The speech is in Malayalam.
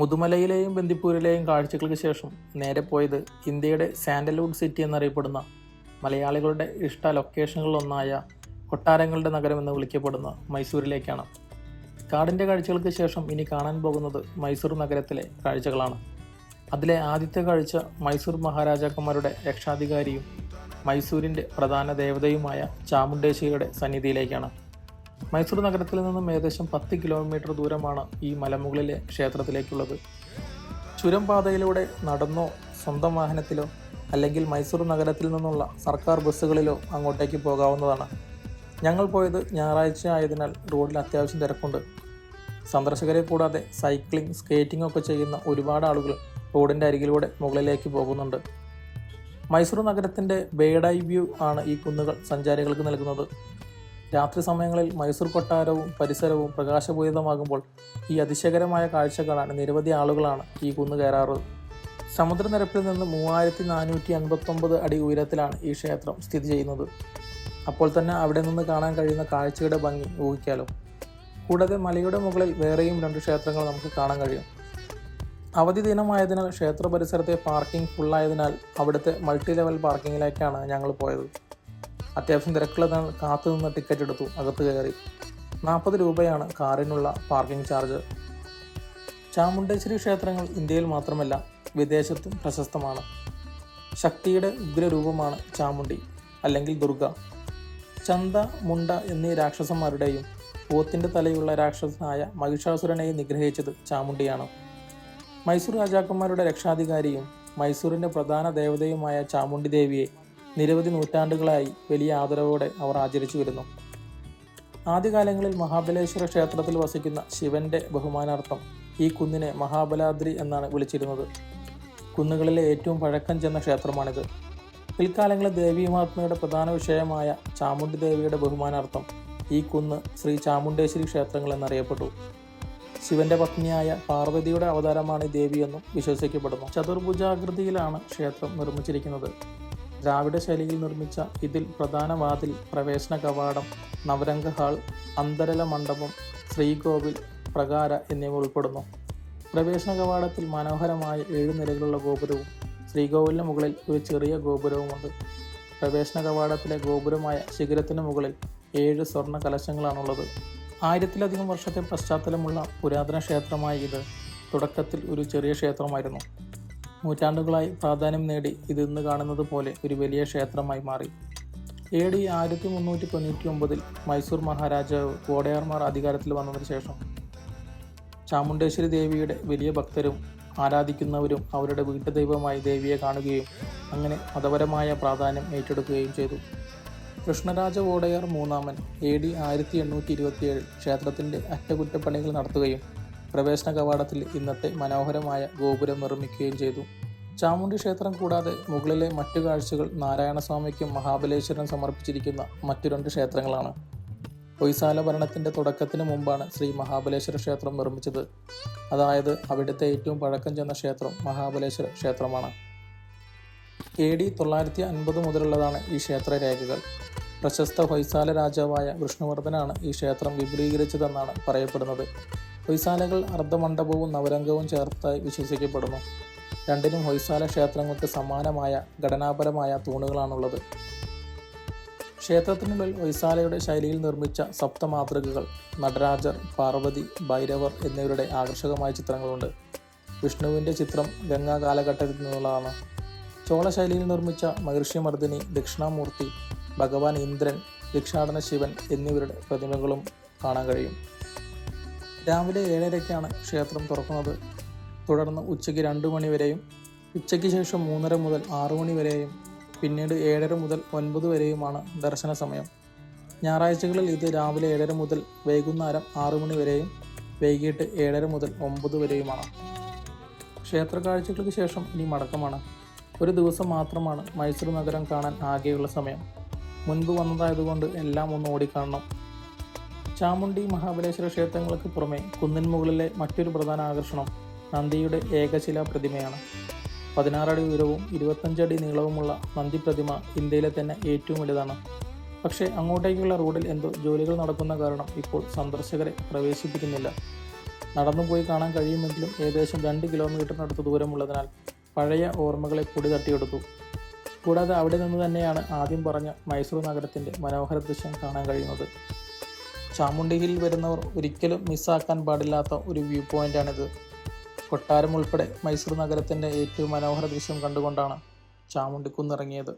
മുതുമലയിലെയും ബന്ദിപ്പൂരിലെയും കാഴ്ചകൾക്ക് ശേഷം നേരെ പോയത് ഇന്ത്യയുടെ സാൻഡൽവുഡ് സിറ്റി എന്നറിയപ്പെടുന്ന മലയാളികളുടെ ഇഷ്ട ലൊക്കേഷനുകളിലൊന്നായ കൊട്ടാരങ്ങളുടെ നഗരം എന്ന് വിളിക്കപ്പെടുന്ന മൈസൂരിലേക്കാണ്. കാടിന്റെ കാഴ്ചകൾക്ക് ശേഷം ഇനി കാണാൻ പോകുന്നത് മൈസൂർ നഗരത്തിലെ കാഴ്ചകളാണ്. അതിലെ ആദ്യത്തെ കാഴ്ച മൈസൂർ മഹാരാജാക്കന്മാരുടെ രക്ഷാധികാരിയും മൈസൂരിന്റെ പ്രധാന ദേവതയുമായ ചാമുണ്ടേശ്വരിയുടെ സന്നിധിയിലേക്കാണ്. മൈസൂർ നഗരത്തിൽ നിന്നും ഏകദേശം പത്ത് കിലോമീറ്റർ ദൂരമാണ് ഈ മലമുകളിലെ ക്ഷേത്രത്തിലേക്കുള്ളത്. ചുരം പാതയിലൂടെ നടന്നോ സ്വന്തം വാഹനത്തിലോ അല്ലെങ്കിൽ മൈസൂർ നഗരത്തിൽ നിന്നുള്ള സർക്കാർ ബസ്സുകളിലോ അങ്ങോട്ടേക്ക് പോകാവുന്നതാണ്. ഞങ്ങൾ പോയത് ഞായറാഴ്ച ആയതിനാൽ റോഡിൽ അത്യാവശ്യം തിരക്കുണ്ട്. സന്ദർശകരെ കൂടാതെ സൈക്ലിംഗ് സ്കേറ്റിംഗ് ഒക്കെ ചെയ്യുന്ന ഒരുപാട് ആളുകൾ റോഡിന്റെ അരികിലൂടെ മുകളിലേക്ക് പോകുന്നുണ്ട്. മൈസൂർ നഗരത്തിന്റെ ബേഡൈ വ്യൂ ആണ് ഈ കുന്നുകൾ സഞ്ചാരികൾക്ക് നൽകുന്നത്. രാത്രി സമയങ്ങളിൽ മൈസൂർ കൊട്ടാരവും പരിസരവും പ്രകാശപൂരിതമാകുമ്പോൾ ഈ അതിശയകരമായ കാഴ്ച കാണാൻ നിരവധി ആളുകളാണ് ഈ കുന്ന് കയറാറ് സമുദ്രനിരപ്പിൽ നിന്ന് മൂവായിരത്തി നാനൂറ്റി അൻപത്തൊമ്പത് അടി ഉയരത്തിലാണ് ഈ ക്ഷേത്രം സ്ഥിതി ചെയ്യുന്നത്. അപ്പോൾ തന്നെ അവിടെ നിന്ന് കാണാൻ കഴിയുന്ന കാഴ്ചയുടെ ഭംഗി ഊഹിക്കാലോ. കൂടാതെ മലയുടെ മുകളിൽ വേറെയും രണ്ട് ക്ഷേത്രങ്ങൾ നമുക്ക് കാണാൻ കഴിയും. അവധി ദിനമായതിനാൽ ക്ഷേത്ര പരിസരത്തെ പാർക്കിംഗ് ഫുള്ളായതിനാൽ അവിടുത്തെ മൾട്ടി ലെവൽ പാർക്കിങ്ങിലേക്കാണ് ഞങ്ങൾ പോയത്. അത്യാവശ്യം തിരക്കുള്ള കാത്തു നിന്ന് ടിക്കറ്റ് എടുത്തു അകത്ത് കയറി. നാൽപ്പത് രൂപയാണ് കാറിനുള്ള പാർക്കിംഗ് ചാർജ് ചാമുണ്ടേശ്വരി ക്ഷേത്രങ്ങൾ ഇന്ത്യയിൽ മാത്രമല്ല വിദേശത്തും പ്രശസ്തമാണ്. ശക്തിയുടെ ഉഗ്രരൂപമാണ് ചാമുണ്ടി അല്ലെങ്കിൽ ദുർഗ. ചന്ത മുണ്ട എന്നീ രാക്ഷസന്മാരുടെയും പോത്തിന്റെ തലയുള്ള രാക്ഷസനായ മഹിഷാസുരനെയും നിഗ്രഹിച്ചത് ചാമുണ്ടിയാണ് മൈസൂർ രാജാക്കന്മാരുടെ രക്ഷാധികാരിയും മൈസൂരിന്റെ പ്രധാന ദേവതയുമായ ചാമുണ്ടി ദേവിയെ നിരവധി നൂറ്റാണ്ടുകളായി വലിയ ആദരവോടെ അവർ ആചരിച്ചു വരുന്നു. ആദ്യകാലങ്ങളിൽ മഹാബലേശ്വര ക്ഷേത്രത്തിൽ വസിക്കുന്ന ശിവന്റെ ബഹുമാനാർത്ഥം ഈ കുന്നിനെ മഹാബലാദ്രി എന്നാണ് വിളിച്ചിരുന്നത്. കുന്നുകളിലെ ഏറ്റവും പഴക്കം ചെന്ന ക്ഷേത്രമാണിത്. പിൽക്കാലങ്ങളിൽ ദേവീമാത്മയുടെ പ്രധാന വിഷയമായ ചാമുണ്ടി ദേവിയുടെ ബഹുമാനാർത്ഥം ഈ കുന്ന് ശ്രീ ചാമുണ്ടേശ്വരി ക്ഷേത്രങ്ങൾ എന്നറിയപ്പെട്ടു. ശിവന്റെ പത്നിയായ പാർവതിയുടെ അവതാരമാണ് ദേവിയെന്നും വിശ്വസിക്കപ്പെടുന്നു. ചതുർഭുജാകൃതിയിലാണ് ക്ഷേത്രം നിർമ്മിച്ചിരിക്കുന്നത്. ദ്രാവിഡ ശൈലിയിൽ നിർമ്മിച്ച ഇതിൽ പ്രധാന വാതിൽ പ്രവേശന കവാടം നവരംഗ ഹാൾ അന്തരല മണ്ഡപം ശ്രീകോവിൽ പ്രകാര എന്നിവ ഉൾപ്പെടുന്നു. പ്രവേശന കവാടത്തിൽ മനോഹരമായ ഏഴ് നിലകളുള്ള ഗോപുരവും ശ്രീകോവിലിന് മുകളിൽ ഒരു ചെറിയ ഗോപുരവുമുണ്ട്. പ്രവേശന കവാടത്തിലെ ഗോപുരമായ ശിഖരത്തിന് മുകളിൽ ഏഴ് സ്വർണ കലശങ്ങളാണുള്ളത്. ആയിരത്തിലധികം വർഷത്തെ പശ്ചാത്തലമുള്ള പുരാതന ക്ഷേത്രമായ ഇത് തുടക്കത്തിൽ ഒരു ചെറിയ ക്ഷേത്രമായിരുന്നു. നൂറ്റാണ്ടുകളായി പ്രാധാന്യം നേടി ഇത് ഇന്ന് കാണുന്നത് പോലെ ഒരു വലിയ ക്ഷേത്രമായി മാറി. എ ഡി ആയിരത്തി മുന്നൂറ്റി തൊണ്ണൂറ്റി ഒമ്പതിൽ മൈസൂർ മഹാരാജാവ് കോടയാർമാർ അധികാരത്തിൽ വന്നതിന് ശേഷം ചാമുണ്ടേശ്വരി ദേവിയുടെ വലിയ ഭക്തരും ആരാധിക്കുന്നവരും അവരുടെ വീട്ടുദൈവമായി ദേവിയെ കാണുകയും അങ്ങനെ മതപരമായ പ്രാധാന്യം ഏറ്റെടുക്കുകയും ചെയ്തു. കൃഷ്ണരാജ വോഡയാർ മൂന്നാമൻ എ ഡി ആയിരത്തി എണ്ണൂറ്റി ഇരുപത്തിയേഴിൽ ക്ഷേത്രത്തിന്റെ അറ്റകുറ്റപ്പണികൾ നടത്തുകയും പ്രവേശന കവാടത്തിൽ ഇന്നത്തെ മനോഹരമായ ഗോപുരം നിർമ്മിക്കുകയും ചെയ്തു. ചാമുണ്ടി ക്ഷേത്രം കൂടാതെ മുകളിലെ മറ്റു കാഴ്ചകൾ നാരായണസ്വാമിക്കും മഹാബലേശ്വരനും സമർപ്പിച്ചിരിക്കുന്ന മറ്റു രണ്ട് ക്ഷേത്രങ്ങളാണ്. ഹൊയ്സാല ഭരണത്തിന്റെ തുടക്കത്തിന് മുമ്പാണ് ശ്രീ മഹാബലേശ്വര ക്ഷേത്രം നിർമ്മിച്ചത്. അതായത് അവിടുത്തെ ഏറ്റവും പഴക്കം ചെന്ന ക്ഷേത്രം മഹാബലേശ്വര ക്ഷേത്രമാണ്. എ ഡി തൊള്ളായിരത്തി അൻപത് മുതലുള്ളതാണ് ഈ ക്ഷേത്ര രേഖകൾ. പ്രശസ്ത ഹൊയ്സാല രാജാവായ വിഷ്ണുവർദ്ധനാണ് ഈ ക്ഷേത്രം വിപുലീകരിച്ചതെന്നാണ് പറയപ്പെടുന്നത്. ഹൊയ്സാലകൾ അർദ്ധമണ്ഡപവും നവരംഗവും ചേർത്തായി വിശ്വസിക്കപ്പെടുന്നു. രണ്ടിനും ഹൊയ്സാല ക്ഷേത്രങ്ങൾക്ക് സമാനമായ ഘടനാപരമായ തൂണുകളാണുള്ളത്. ക്ഷേത്രത്തിനുള്ളിൽ ഹൊയ്സാലയുടെ ശൈലിയിൽ നിർമ്മിച്ച സപ്തമാതൃകകൾ നടരാജർ പാർവതി ഭൈരവർ എന്നിവരുടെ ആകർഷകമായ ചിത്രങ്ങളുണ്ട്. വിഷ്ണുവിന്റെ ചിത്രം ഗംഗാ കാലഘട്ടത്തിൽ നിന്നുള്ളതാണ്. ചോളശൈലിയിൽ നിർമ്മിച്ച മഹർഷിമർദ്ദിനി ദക്ഷിണാമൂർത്തി ഭഗവാൻ ഇന്ദ്രൻ ഭിക്ഷാടന ശിവൻ എന്നിവരുടെ പ്രതിമകളും കാണാൻ കഴിയും. രാവിലെ ഏഴരയ്ക്കാണ് ക്ഷേത്രം തുറക്കുന്നത്. തുടർന്ന് ഉച്ചയ്ക്ക് രണ്ട് മണി വരെയും ഉച്ചയ്ക്ക് ശേഷം മൂന്നര മുതൽ ആറു മണി വരെയും പിന്നീട് ഏഴര മുതൽ ഒൻപത് വരെയുമാണ് ദർശന സമയം. ഞായറാഴ്ചകളിൽ ഇത് രാവിലെ ഏഴര മുതൽ വൈകുന്നേരം ആറു മണി വരെയും വൈകിട്ട് ഏഴര മുതൽ ഒമ്പത് വരെയുമാണ്. ക്ഷേത്ര കാഴ്ചകൾക്ക് ശേഷം ഇനി മടക്കമാണ്. ഒരു ദിവസം മാത്രമാണ് മൈസൂർ നഗരം കാണാൻ ആകെയുള്ള സമയം. മുൻപ് വന്നതായതുകൊണ്ട് എല്ലാം ഒന്ന് ഓടിക്കാണണം. ചാമുണ്ടി മഹാബലേശ്വര ക്ഷേത്രങ്ങൾക്ക് പുറമെ കുന്നിൻ മുകളിലെ മറ്റൊരു പ്രധാന ആകർഷണം നന്ദിയുടെ ഏകശില പ്രതിമയാണ്. പതിനാറടി ഉയരവും ഇരുപത്തഞ്ചടി നീളവുമുള്ള നന്ദി പ്രതിമ ഇന്ത്യയിലെ തന്നെ ഏറ്റവും വലുതാണ്. പക്ഷേ അങ്ങോട്ടേക്കുള്ള റോഡിൽ എന്തോ ജോലികൾ നടക്കുന്ന കാരണം ഇപ്പോൾ സന്ദർശകരെ പ്രവേശിപ്പിക്കുന്നില്ല. നടന്നു പോയി കാണാൻ കഴിയുമെങ്കിലും ഏകദേശം രണ്ട് കിലോമീറ്ററിനടുത്ത് ദൂരമുള്ളതിനാൽ പഴയ ഓർമ്മകളെ കൂടി തട്ടിയെടുത്തു. കൂടാതെ അവിടെ നിന്ന് തന്നെയാണ് ആദ്യം പറഞ്ഞ മൈസൂർ നഗരത്തിന്റെ മനോഹര ദൃശ്യം കാണാൻ കഴിയുന്നത്. ചാമുണ്ഡി ഹിൽ വരുന്നവർ ഒരിക്കലും മിസ്സാക്കാൻ പാടില്ലാത്ത ഒരു വ്യൂ പോയിന്റാണിത് കൊട്ടാരം ഉൾപ്പെടെ മൈസൂർ നഗരത്തിന്റെ ഏറ്റവും മനോഹര ദൃശ്യം കണ്ടുകൊണ്ടാണ് ചാമുണ്ടിക്കുന്നിറങ്ങിയത്